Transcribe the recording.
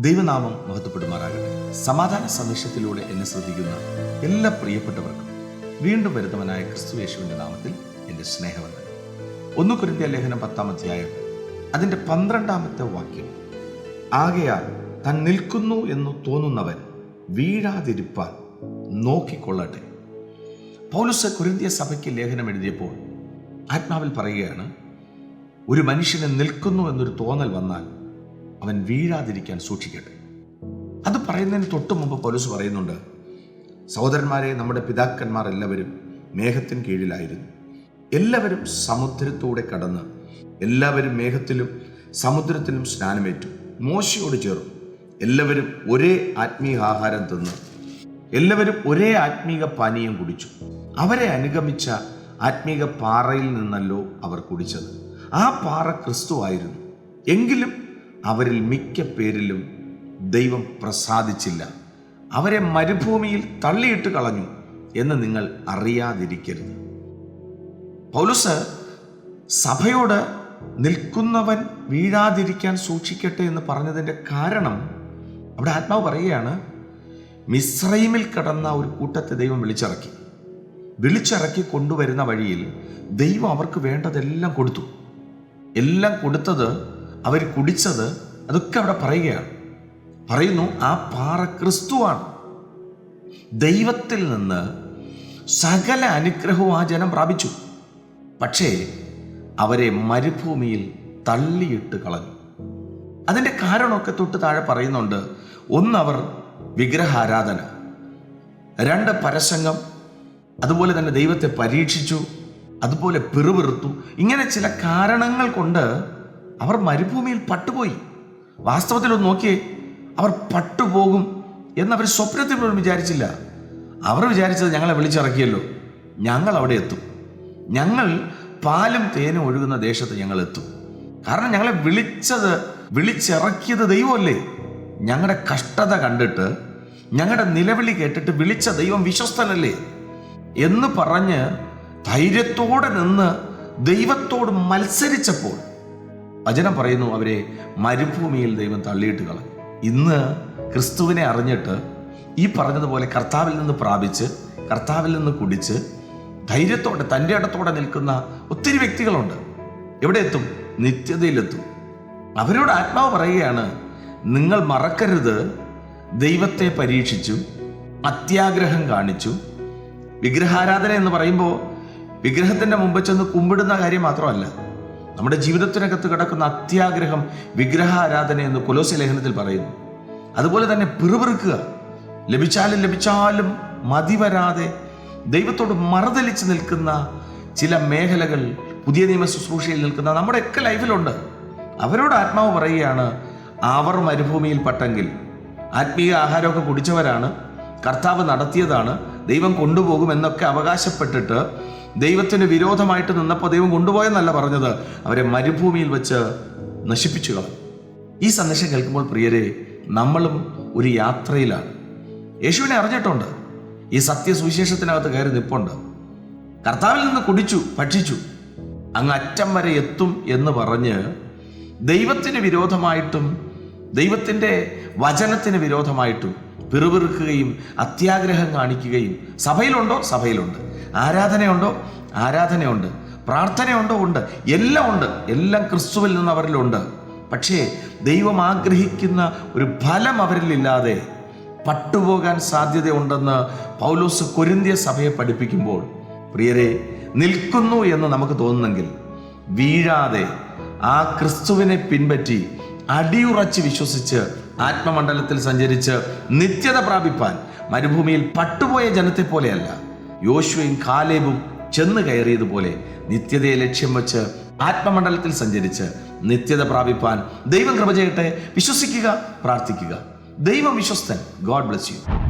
ദൈവനാമം മഹത്വപ്പെടുമാറാകട്ടെ. സമാധാന സന്ദേശത്തിലൂടെ എന്നെ ശ്രദ്ധിക്കുന്ന എല്ലാ പ്രിയപ്പെട്ടവർക്കും വീണ്ടും വരുന്നവനായ ക്രിസ്തു യേശുവിന്റെ നാമത്തിൽ എന്റെ സ്നേഹവന്ദനം. ഒന്ന് കുരുത്തിയ ലേഖനം പത്താം അധ്യായം അതിന്റെ പന്ത്രണ്ടാമത്തെ വാക്യം. ആകയാൽ തൻ നിൽക്കുന്നു എന്ന് തോന്നുന്നവൻ വീഴാതിരിപ്പാൻ നോക്കിക്കൊള്ളട്ടെ. പൗലുസ് കുരുന്തിയ സഭയ്ക്ക് ലേഖനം എഴുതിയപ്പോൾ ആത്മാവിൽ പറയുകയാണ് ഒരു മനുഷ്യനെ നിൽക്കുന്നു എന്നൊരു തോന്നൽ വന്നാൽ അവൻ വീഴാതിരിക്കാൻ സൂക്ഷിക്കട്ടെ. അത് പറയുന്നതിന് തൊട്ടു മുമ്പ് പോലീസ് പറയുന്നുണ്ട് സഹോദരന്മാരെ നമ്മുടെ പിതാക്കന്മാർ എല്ലാവരും മേഘത്തിന് കീഴിലായിരുന്നു. എല്ലാവരും സമുദ്രത്തൂടെ കടന്ന് എല്ലാവരും മേഘത്തിലും സമുദ്രത്തിലും സ്നാനമേറ്റു. മോശയോട് ചേർന്നു. എല്ലാവരും ഒരേ ആത്മീയ ആഹാരം തിന്ന് എല്ലാവരും ഒരേ ആത്മീക പാനീയം കുടിച്ചു. അവരെ അനുഗമിച്ച ആത്മീക പാറയിൽ നിന്നല്ലോ അവർ കുടിച്ചത്. ആ പാറ ക്രിസ്തു ആയിരുന്നു. എങ്കിലും അവരിൽ മിക്ക പേരിലും ദൈവം പ്രസാദിച്ചില്ല. അവരെ മരുഭൂമിയിൽ തള്ളിയിട്ട് കളഞ്ഞു എന്ന് നിങ്ങൾ അറിയാതിരിക്കരുത്. പൗലുസ് സഭയോട് നിൽക്കുന്നവൻ വീഴാതിരിക്കാൻ സൂക്ഷിക്കട്ടെ എന്ന് പറഞ്ഞതിന്റെ കാരണം അവിടെ ആത്മാവ് പറയുകയാണ് മിശ്രൈമിൽ കടന്ന ഒരു കൂട്ടത്തെ ദൈവം വിളിച്ചിറക്കി. വിളിച്ചിറക്കി കൊണ്ടുവരുന്ന വഴിയിൽ ദൈവം അവർക്ക് വേണ്ടതെല്ലാം കൊടുത്തു. എല്ലാം കൊടുത്തത് അവർ കുടിച്ചത് അതൊക്കെ അവിടെ പറയുകയാണ്. പറയുന്നു ആ പാറ ക്രിസ്തുവാണ്. ദൈവത്തിൽ നിന്ന് സകല അനുഗ്രഹവും ആ ജനം പ്രാപിച്ചു. പക്ഷേ അവരെ മരുഭൂമിയിൽ തള്ളിയിട്ട് കളഞ്ഞു. അതിന്റെ കാരണമൊക്കെ തൊട്ട് താഴെ പറയുന്നുണ്ട് ഒന്നവർ വിഗ്രഹാരാധന രണ്ട് പരസംഗം അതുപോലെ തന്നെ ദൈവത്തെ പരീക്ഷിച്ചു അതുപോലെ പിറുപിറുത്തു. ഇങ്ങനെ ചില കാരണങ്ങൾ കൊണ്ട് അവർ മരുഭൂമിയിൽ പട്ടുപോയി. വാസ്തവത്തിൽ ഒന്ന് നോക്കിയേ അവർ പട്ടുപോകും എന്നവർ സ്വപ്നത്തിൽ പോലും വിചാരിച്ചില്ല. അവർ വിചാരിച്ചത് ഞങ്ങളെ വിളിച്ചിറക്കിയല്ലോ. ഞങ്ങൾ അവിടെ എത്തും. ഞങ്ങൾ പാലും തേനും ഒഴുകുന്ന ദേശത്ത് ഞങ്ങൾ എത്തും. കാരണം ഞങ്ങളെ വിളിച്ചത് വിളിച്ചിറക്കിയത് ദൈവമല്ലേ? ഞങ്ങളുടെ കഷ്ടത കണ്ടിട്ട് ഞങ്ങളുടെ നിലവിളി കേട്ടിട്ട് വിളിച്ച ദൈവം വിശ്വസ്തനല്ലേ? എന്ന് പറഞ്ഞ് ധൈര്യത്തോടെ നിന്ന് ദൈവത്തോട് മത്സരിച്ചപ്പോൾ വചനം പറയുന്നു അവരെ മരുഭൂമിയിൽ ദൈവം തള്ളിയിട്ട് കളഞ്ഞു. ഇന്ന് ക്രിസ്തുവിനെ അറിഞ്ഞിട്ട് ഈ പറഞ്ഞതുപോലെ കർത്താവിൽ നിന്ന് പ്രാപിച്ച് കർത്താവിൽ നിന്ന് കുടിച്ച് ധൈര്യത്തോടെ തന്റെ ഇടത്തോടെ നിൽക്കുന്ന ഒത്തിരി വ്യക്തികളുണ്ട്. എവിടെ എത്തും? നിത്യതയിലെത്തും. അവരോട് ആത്മാവ് പറയുകയാണ് നിങ്ങൾ മറക്കരുത്. ദൈവത്തെ പരീക്ഷിച്ചു അത്യാഗ്രഹം കാണിച്ചു. വിഗ്രഹാരാധന എന്ന് പറയുമ്പോൾ വിഗ്രഹത്തിന്റെ മുമ്പ് ചെന്ന് കുമ്പിടുന്ന കാര്യം മാത്രമല്ല. നമ്മുടെ ജീവിതത്തിനകത്ത് കിടക്കുന്ന അത്യാഗ്രഹം വിഗ്രഹാരാധന എന്ന് കൊലോസി ലേഖനത്തിൽ പറയുന്നു. അതുപോലെ തന്നെ പിറുപിറുക്കുക. ലഭിച്ചാലും ലഭിച്ചാലും മതി വരാതെ ദൈവത്തോട് മറുതലിച്ച് നിൽക്കുന്ന ചില മേഖലകൾ പുതിയ നിയമ ശുശ്രൂഷയിൽ നിൽക്കുന്ന നമ്മുടെയൊക്കെ ലൈഫിലുണ്ട്. അവരോട് ആത്മാവ് പറയുകയാണ് അവർ മരുഭൂമിയിൽ പട്ടെങ്കിൽ ആത്മീയ ആഹാരമൊക്കെ കുടിച്ചവരാണ് കർത്താവ് നടത്തിയതാണ് ദൈവം കൊണ്ടുപോകും എന്നൊക്കെ അവകാശപ്പെട്ടിട്ട് ദൈവത്തിന് വിരോധമായിട്ട് നിന്നപ്പോൾ ദൈവം കൊണ്ടുപോയെന്നല്ല പറഞ്ഞത്. അവരെ മരുഭൂമിയിൽ വെച്ച് നശിപ്പിച്ചു കളഞ്ഞു. ഈ സന്ദേശം കേൾക്കുമ്പോൾ പ്രിയരെ നമ്മളും ഒരു യാത്രയിലാണ്. യേശുവിനെ അറിഞ്ഞിട്ടുണ്ട്. ഈ സത്യസുവിശേഷത്തിനകത്ത് കയറി നിപ്പുണ്ട്. കർത്താവിൽ നിന്ന് കുടിച്ചു ഭക്ഷിച്ചു. അങ്ങ് അറ്റം വരെ എത്തും എന്ന് പറഞ്ഞ് ദൈവത്തിന് വിരോധമായിട്ടും ദൈവത്തിന്റെ വചനത്തിന് വിരോധമായിട്ടും പിറുപിറുക്കുകയും അത്യാഗ്രഹം കാണിക്കുകയും സഭയിലുണ്ടോ? സഭയിലുണ്ട്. ആരാധനയുണ്ടോ? ആരാധനയുണ്ട്. പ്രാർത്ഥനയുണ്ടോ? ഉണ്ട്. എല്ലാം ഉണ്ട്. എല്ലാം ക്രിസ്തുവിൽ നിന്ന് അവരിലുണ്ട് പക്ഷേ ദൈവം ആഗ്രഹിക്കുന്ന ഒരു ഫലം അവരിലില്ലാതെ പട്ടുപോകാൻ സാധ്യതയുണ്ടെന്ന് പൗലോസ് കൊരിന്തിയ സഭയെ പഠിപ്പിക്കുമ്പോൾ പ്രിയരെ നിൽക്കുന്നു എന്ന് നമുക്ക് തോന്നുന്നെങ്കിൽ വീഴാതെ ആ ക്രിസ്തുവിനെ പിൻപറ്റി അടിയുറച്ച് വിശ്വസിച്ച് ആത്മമണ്ഡലത്തിൽ സഞ്ചരിച്ച് നിത്യത പ്രാപിപ്പാൻ മരുഭൂമിയിൽ പട്ടുപോയ ജനത്തെ പോലെയല്ല യോശുവയും കാലേബും ചെന്ന് കയറിയതുപോലെ നിത്യതയെ ലക്ഷ്യം വെച്ച് ആത്മമണ്ഡലത്തിൽ സഞ്ചരിച്ച് നിത്യത പ്രാപിപ്പാൻ ദൈവം കൃപ ചെയ്യട്ടെ. വിശ്വസിക്കുക പ്രാർത്ഥിക്കുക. ദൈവം വിശ്വസ്തൻ. God bless you